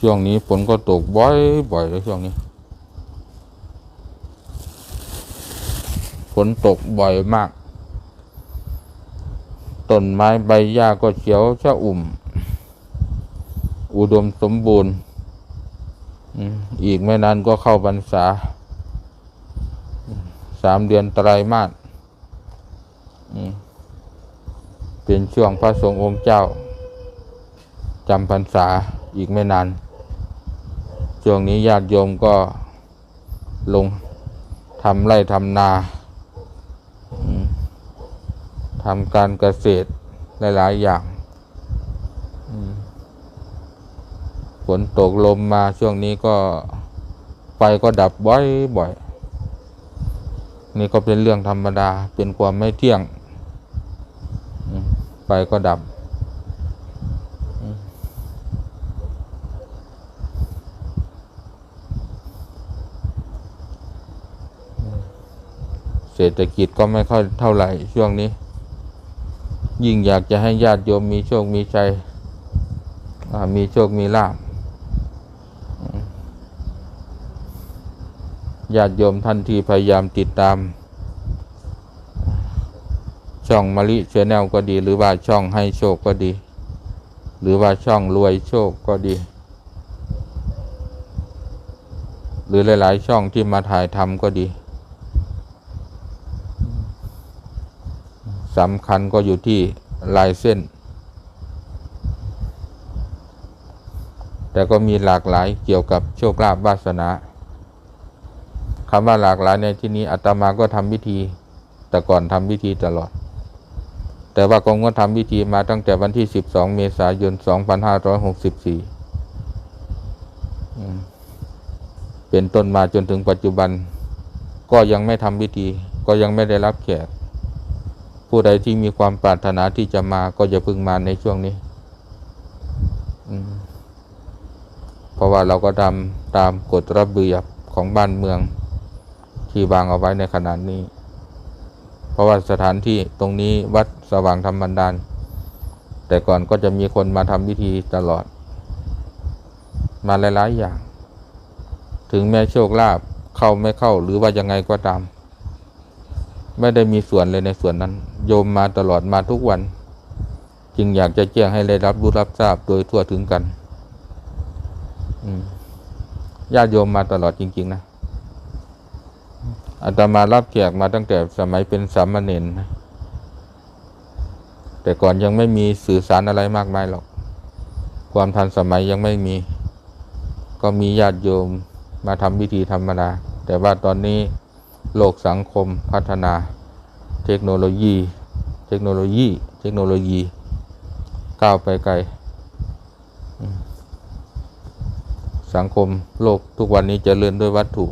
ช่วงนี้ฝนก็ตกบ่อยบ่อยเลยช่วงนี้ ฝนตกบ่อยมาก ต้นไม้ใบหญ้าก็เขียวชะอุ่ม อุดมสมบูรณ์อีกไม่นานก็เข้าพรรษา สามเดือนไตรมาสเป็นช่วงพระสงฆ์องค์เจ้าจำพรรษาอีกไม่นาน ช่วงนี้ญาติโยมก็ลงทำไร่ทำนาทำการเกษตรหลายๆอย่างฝนตกลมมาช่วงนี้ก็ไฟก็ดับบ่อยบ่อยนี่ก็เป็นเรื่องธรรมดาเป็นความไม่เที่ยงไฟก็ดับ ศรษฐกิจก็ไม่ค่อยเท่าไหร่ช่วงนี้ ยิ่งอยากจะให้ญาติโยมมีโชคมีชัยมีโชคมีลาภญาติโยมท่านที่พยายามติดตาม ช่องมะลิเชนแนลก็ดี หรือว่าช่องให้โชคก็ดี หรือว่าช่องรวยโชคก็ดี หรือหลาย ๆ ช่องที่มาถ่ายทำก็ดี สำคัญก็อยู่ที่ลายเส้น แต่ก็มีหลากหลายเกี่ยวกับโชคลาภวาสนาคำว่าหลากหลายในที่นี้อาตมาก็ทำพิธี แต่ก่อนทำพิธีตลอด แต่ว่าก็งดทำพิธีมาตั้งแต่วันที่ 12 เมษายน 2564อืมเป็นต้นมาจนถึงปัจจุบัน ก็ยังไม่ทำพิธี ก็ยังไม่ได้รับแขก ผู้ใดที่มีความปรารถนาที่จะมาก็อย่าพึ่งมาในช่วงนี้เพราะว่าเราก็ทำตามกฎระเบียบของบ้านเมือง ที่วางเอาไว้ในขณะนี้ เพราะว่าสถานที่ตรงนี้วัดสว่างธรรมบันดาล แต่ก่อนก็จะมีคนมาทำพิธีตลอด มาหลายๆอย่าง ถึงแม้โชคลาภเข้าไม่เข้าหรือว่ายังไงก็ตาม ไม่ได้มีส่วนเลยในส่วนนั้น โยมมาตลอดมาทุกวัน จึงอยากจะแจ้งให้ได้รับรู้รับทราบโดยทั่วถึงกันญาติโยมมาตลอดจริง ๆ นะอาตมารับแขกมาตั้งแต่สมัยเป็นสามเณรนะแต่ก่อนยังไม่มีสื่อสารอะไรมากมายหรอก ความทันสมัยยังไม่มี ก็มีญาติโยมมาทำพิธีธรรมดาแต่ว่าตอนนี้ โลกสังคมพัฒนาเทคโนโลยี เทคโนโลยี เทคโนโลยี ก้าวไปไกล สังคมโลกทุกวันนี้จเจริญด้วยวัตถุ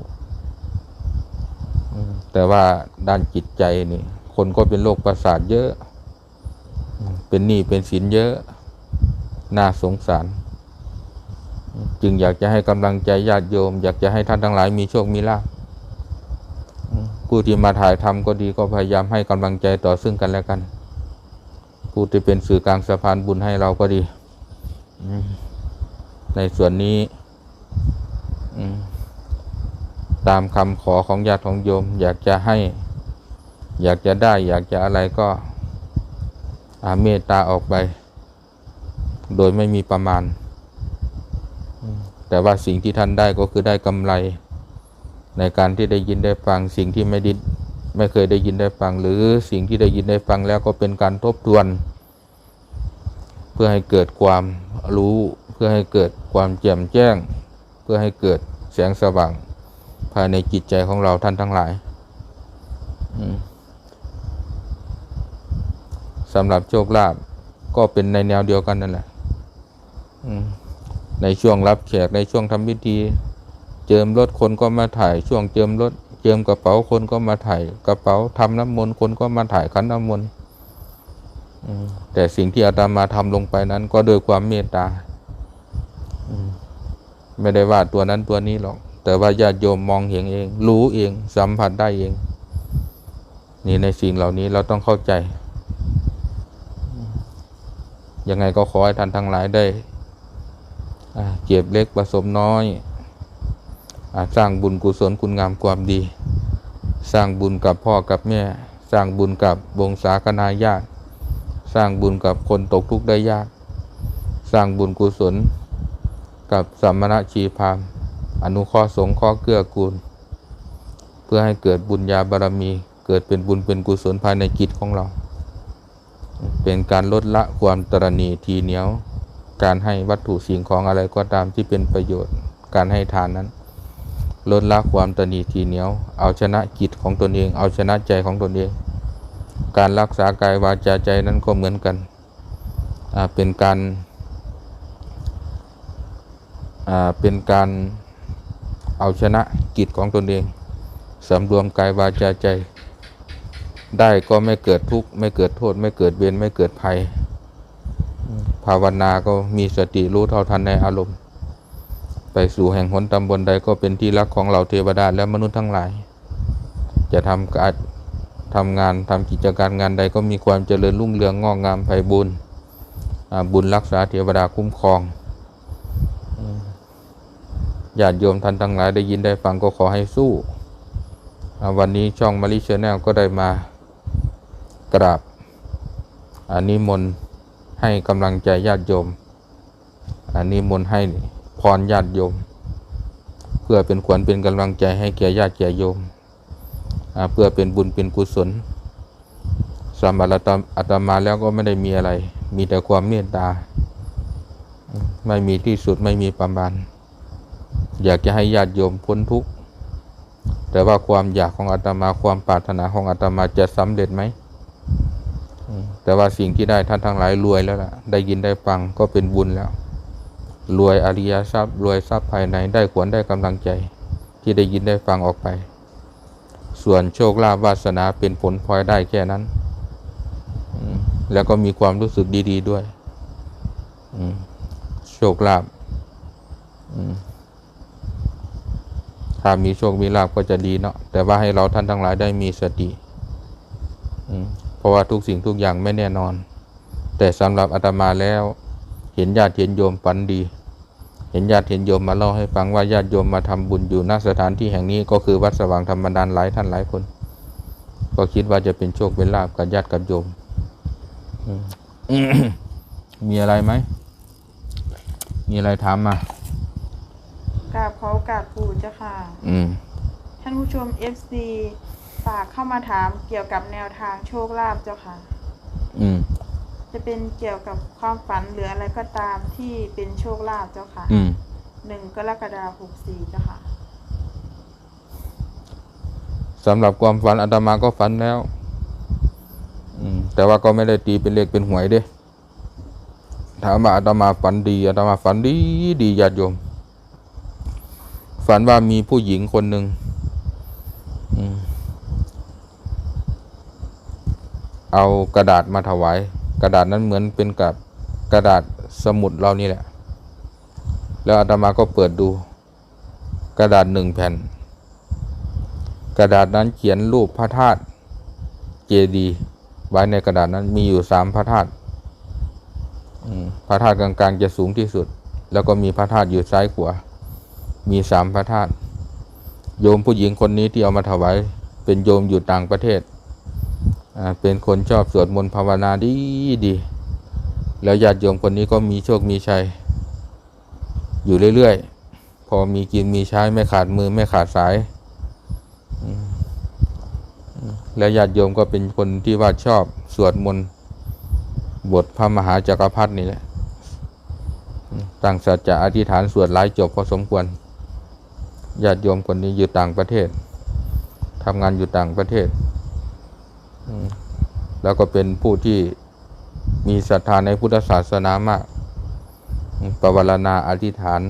แต่ว่าด้านจิตใจนี่ คนก็เป็นโรคประสาทเยอะ เป็นหนี้เป็นสินเยอะ น่าสงสาร จึงอยากจะให้กำลังใจญาติโยม อยากจะให้ท่านทั้งหลายมีโชคมีลาภ ผู้ที่มาถ่ายทำก็ดีก็พยายามให้กำลังใจต่อซึ่งกันและกัน ผู้ที่เป็นสื่อกลางสะพานบุญให้เราก็ดี ในส่วนนี้ตามคำขอของญาติของโยม อยากจะให้ อยากจะได้ อยากจะอะไรก็อาเมตตาออกไป โดยไม่มีประมาณ แต่ว่าสิ่งที่ท่านได้ก็คือได้กำไร ในการที่ได้ยินได้ฟังสิ่งที่ไม่ดิไม่เคยได้ยินได้ฟัง หรือสิ่งที่ได้ยินได้ฟังแล้วก็เป็นการทบทวน เพื่อให้เกิดความรู้เพื่อให้เกิดความแจ่มแจ้ง เพื่อให้เกิดแสงสว่าง ภายในจิตใจของเราท่านทั้งหลายสำหรับโชคลาภก็เป็นในแนวเดียวกันนั่นแหละในช่วงรับแขกในช่วงทำพิธี เจิมรถคนก็มาถ่ายช่วงเจิมรถเจิมกระเป๋าคนก็มาถ่ายกระเป๋าทำน้ำมนต์คนก็มาถ่ายขันน้ำมนต์แต่สิ่งที่อาตมาทำลงไปนั้น ก็โดยความเมตตาอไม่ได้ว่าตัวนั้นตัวนี้หรอก แต่ว่าญาติโยมมองเห็นเอง รู้เอง สัมผัสได้เอง นี่ในสิ่งเหล่านี้เราต้องเข้าใจ ยังไงก็ขอให้ท่านทั้งหลายได้เก็บเล็กผสมน้อย สร้างบุญกุศลคุณงามความดี สร้างบุญกับพ่อกับแม่ สร้างบุญกับวงศาคณาญาติ สร้างบุญกับคนตกทุกข์ได้ยาก สร้างบุญกุศล กับสัมมณชีพามอนุเคราะห์สงเคราะห์เกื้อกูล เพื่อให้เกิดบุญญาบารมีเกิดเป็นบุญเป็นกุศลภายในจิตของเรา เป็นการลดละความตรณีทีเหนียว การให้วัตถุสิ่งของอะไรก็ตามที่เป็นประโยชน์ การให้ทานนั้น ลดละความตรณีทีเหนียว เอาชนะจิตของตนเอง เอาชนะใจของตนเอง การรักษากายวาจาใจนั้นก็เหมือนกัน เป็นการเป็นการเอาชนะกิจของตนเองสำรวมกายวาจาใจ ได้ก็ไม่เกิดทุกข์ไม่เกิดโทษ ไม่เกิดเวรไม่เกิดภัย ภาวนาก็มีสติรู้เท่าทันในอารมณ์ ไปสู่แห่งหนตำบลใดก็เป็นที่รักของเราเทวดาและมนุษย์ทั้งหลาย จะทำการทำงานทำกิจการงานใดก็มีความเจริญรุ่งเรืองงอกงามไพบูรณ์อ่าบุญรักษาเทวดาคุ้มครองญาติโยมท่านทั้งหลายได้ยินได้ฟังก็ขอให้สู้วันนี้ช่องมาริเชนแนลก็ได้มากราบอานิมนให้กำลังใจญาติโยมอานิมนให้ พรญาติโยม เพื่อเป็นขวัญเป็นกำลังใจให้แก่ญาติแก่โยม เพื่อเป็นบุญเป็นกุศลสำหรับอาตมาแล้วก็ไม่ได้มีอะไร มีแต่ความเมตตา ไม่มีที่สุดไม่มีประมาณ อยากจะให้ญาติโยมพ้นทุกข์ แต่ว่าความอยากของอาตมาความปรารถนาของอาตมาจะสำเร็จไหมอืมแต่ว่าสิ่งที่ได้ท่านทั้งหลายรวยแล้วล่ะ ได้ยินได้ฟังก็เป็นบุญแล้ว รวยอริยทรัพย์ รวยทรัพย์ภายในได้ขวัญได้กำลังใจ ที่ได้ยินได้ฟังออกไป ส่วนโชคลาภวาสนาเป็นผลพลอยได้แค่นั้น แล้วก็มีความรู้สึกดีๆด้วยโชคลาภถ้ามีโชคมีลาภก็จะดีเนาะแต่ว่าให้เราท่านทั้งหลายได้มีสติเพราะว่าทุกสิ่งทุกอย่างไม่แน่นอน แต่สำหรับอาตมาแล้ว เห็นญาติเห็นโยมฝันดี เห็นญาติเห็นโยมมาเล่าให้ฟังว่าญาติโยมมาทำบุญอยู่ณสถานที่แห่งนี้ก็คือวัดสว่างธรรมดานหลายท่านหลายคน ก็คิดว่าจะเป็นโชคเป็นลาภกับญาติกับโยมอืมมีอะไรไหม มีอะไรถามมากราบเขากราบปู่เจ้าค่ะ อืม ท่านผู้ชม FC ฝากเข้ามาถามเกี่ยวกับแนวทางโชคลาภเจ้าค่ะอืม จะเป็นเกี่ยวกับความฝันหรืออะไรก็ตามที่เป็นโชคลาภเจ้าค่ะอืมหนึ่งกรกฎาคม64เจ้าค่ะสำหรับความฝันอาตมาก็ฝันแล้ว อืม แต่ว่าก็ไม่ได้ตีเป็นเลขเป็นหวยเด้ถามว่าอาตมาฝันดีอาตมาฝันดีดีญาติโยม ฝันว่ามีผู้หญิงคนหนึ่งอืมเอากระดาษมาถวาย กระดาษนั้นเหมือนเป็นกับกระดาษสมุดเรานี่แหละ แล้วอาตมาก็เปิดดู กระดาษหนึ่งแผ่น กระดาษนั้นเขียนรูปพระธาตุเจดีย์ไว้ในกระดาษนั้นมีอยู่สามพระธาตุพระธาตุกลางๆจะสูงที่สุด แล้วก็มีพระธาตุอยู่ซ้ายขวา มีสามพระธาตุโยมผู้หญิงคนนี้ที่เอามาถวายเป็นโยมอยู่ต่างประเทศ เป็นคนชอบสวดมนต์ภาวนาดีดี แล้วญาติโยมคนนี้ก็มีโชคมีชัย อยู่เรื่อยๆ พอมีกินมีใช้ไม่ขาดมือไม่ขาดสาย และญาติโยมก็เป็นคนที่ว่าชอบสวดมนต์บทพระมหาจักรพรรดินี่แหละตั้งสัจจะอธิษฐานสวดหลายจบพอสมควรญาติโยมคนนี้อยู่ต่างประเทศทำงานอยู่ต่างประเทศ แล้วก็เป็นผู้ที่มีศรัทธาในพุทธศาสนามากประวรณาอธิษฐาน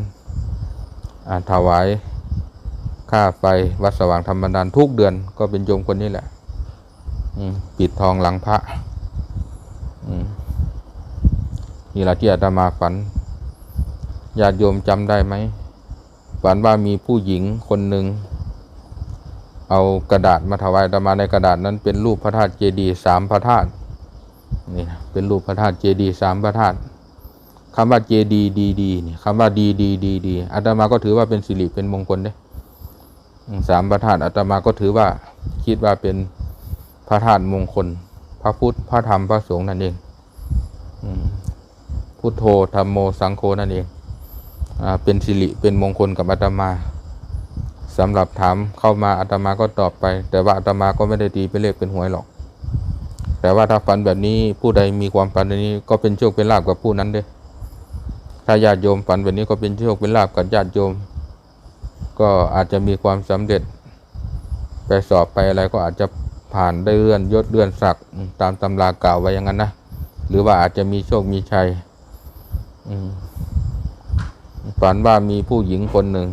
อ่าถวายค่าไฟวัดสว่างธรรมดานทุกเดือนก็เป็นโยมคนนี้แหละปิดทองหลังพระนี่แหละที่อาตมาฝันญาติโยมจำได้ไหมฝันว่ามีผู้หญิงคนหนึ่ง เอากระดาษมาถวายอาตมาในกระดาษนั้นเป็นรูปพระธาตุเจดีย์สามพระธาตุนี่เป็นรูปพระธาตุเจดีย์สามพระธาตุคำว่าเจดีดีดีนี่คำว่าดีดีดีดีอาตมาก็ถือว่าเป็นสิริเป็นมงคลเด้สามพระธาตุอาตมาก็ถือว่าคิดว่าเป็นพระธาตุมงคล พระพุทธพระธรรมพระสงฆ์นั่นเองพุทโธธรรมโมสังโฆนั่นเองอเป็นสิริเป็นมงคลกับอาตมา สำหรับถามเข้ามาอาตมาก็ตอบไป แต่ว่าอาตมาก็ไม่ได้ตีเป็นเลขเป็นหวยหรอก แต่ว่าถ้าฝันแบบนี้ผู้ใดมีความฝันแบบนี้ก็เป็นโชคเป็นลาภกับผู้นั้นเด้ถ้าญาติโยมฝันแบบนี้ก็เป็นโชคเป็นลาภกับญาติโยม ก็อาจจะมีความสำเร็จ ไปสอบไปอะไรก็อาจจะผ่านได้เลื่อนยศเลื่อนศักดิ์ตามตำรากล่าวไว้อย่างนั้นนะหรือว่าอาจจะมีโชคมีชัยฝันว่ามีผู้หญิงคนหนึ่ง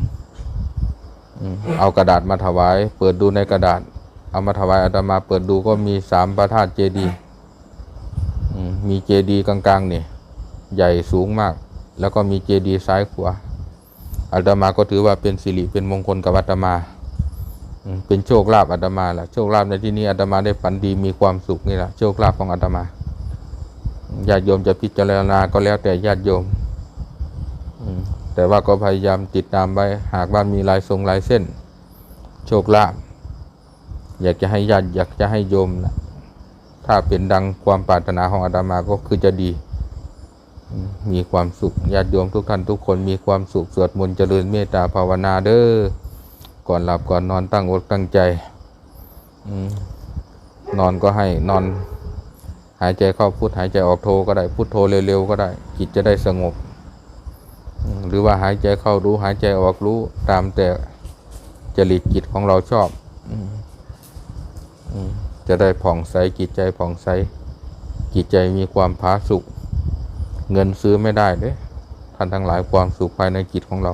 เอากระดาษมาถวาย เปิดดูในกระดาษ เอามาถวายอาตมาเปิดดูก็มีสามพระธาตุเจดีย์มีเจดีย์กลางๆเนี่ยใหญ่สูงมาก แล้วก็มีเจดีย์ซ้ายขวาอาตมาก็ถือว่าเป็นสิริเป็นมงคลกับอาตมา เป็นโชคลาภอาตมาแหละโชคลาภในที่นี้อาตมาได้ฝันดีมีความสุขนี่แหละโชคลาภของอาตมาญาติโยมจะพิจารณาก็แล้วแต่ญาติโยม แต่ว่าก็พยายามติดตามไว้หากว่านมีลายทรงลายเส้น โชคลาภอยากจะให้ญาติอยากจะให้โยมนะถ้าเป็นดังความปรารถนาของอาตมาก็คือจะดี มีความสุขญาติโยมทุกท่านทุกคนมีความสุขสวดมนต์เจริญเมตตาภาวนาเด้อก่อนหลับก่อนนอนตั้งอกตั้งใจอนอนก็ให้นอน หายใจเข้าพุทหายใจออกโทก็ได้พุทโทเร็วๆก็ได้จิตจะได้สงบ หรือว่าหายใจเข้ารู้หายใจออกรู้ตามแต่จริตจิตของเราชอบจะได้ผ่องใสจิตใจผ่องใสจิตใจมีความผาสุกเงินซื้อไม่ได้เด้ท่านทั้งหลายความสุขภายในจิตของเรา